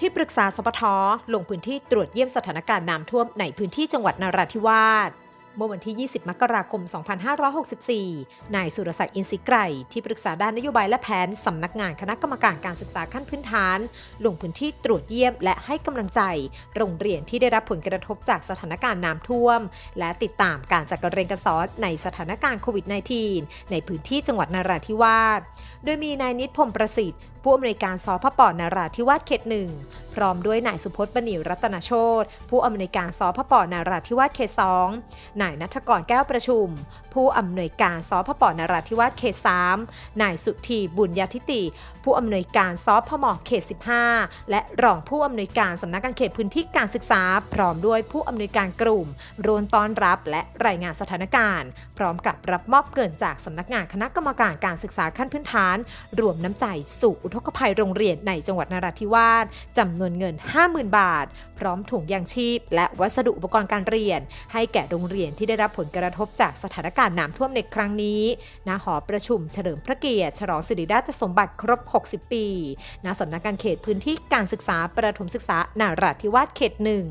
ที่ปรึกษาสปทลงพื้นที่ตรวจเยี่ยมสถานการณ์น้ำท่วมในพื้นที่จังหวัดนราธิวาส เมื่อวันที่ 20 มกราคม 2564 นายสุรศักดิ์อินทริไกรที่ปรึกษาด้านนโยบายและแผนสำนักงานคณะกรรมการการศึกษาขั้นพื้นฐาน ลงพื้นที่ตรวจเยี่ยมและให้กำลังใจ โรงเรียนที่ได้รับผลกระทบจากสถานการณ์น้ำท่วม และติดตามการจัดการเรียนการสอนในสถานการณ์โควิด -19 ในพื้นที่จังหวัดนราธิวาส โดยมีนายนิตพรมประสิทธิ์ผู้อำนวยการสพปนาราธิวาสเขตหนึ่งพร้อมด้วยนายสุพจน์บณีรัตนโชตผู้อำนวยการสพปนาราธิวาสเขตสองนายนัทกรแก้วประชุม ผู้อำนวยการสพปนราธิวาสเขตสามนายสุธีบุญญาธิติ ผู้อำนวยการสพมเขต 15 และรองผู้อำนวยการสำนักงานเขตพื้นที่การศึกษา พร้อมด้วยผู้อำนวยการกลุ่มรวนต้อนรับและรายงานสถานการณ์ พร้อมกับรับมอบเงินจากสำนักงานคณะกรรมการการศึกษาขั้นพื้นฐาน รวมน้ำใจสู่อุทกภัยโรงเรียนในจังหวัดนราธิวาสจำนวนเงิน 50,000 บาท พร้อมถุงยางชีพ และวัสดุอุปกรณ์การเรียน ให้แก่โรงเรียนที่ได้รับผลกระทบจากสถานการณ์น้ำท่วมในครั้งนี้ ณ หอประชุมเฉลิมพระเกียรติ ฉลองสิริราชสมบัติครบ 60 ปี ณ สำนักงานเขตพื้นที่การศึกษาประถมศึกษานาราธิวาสเขตหนึ่ง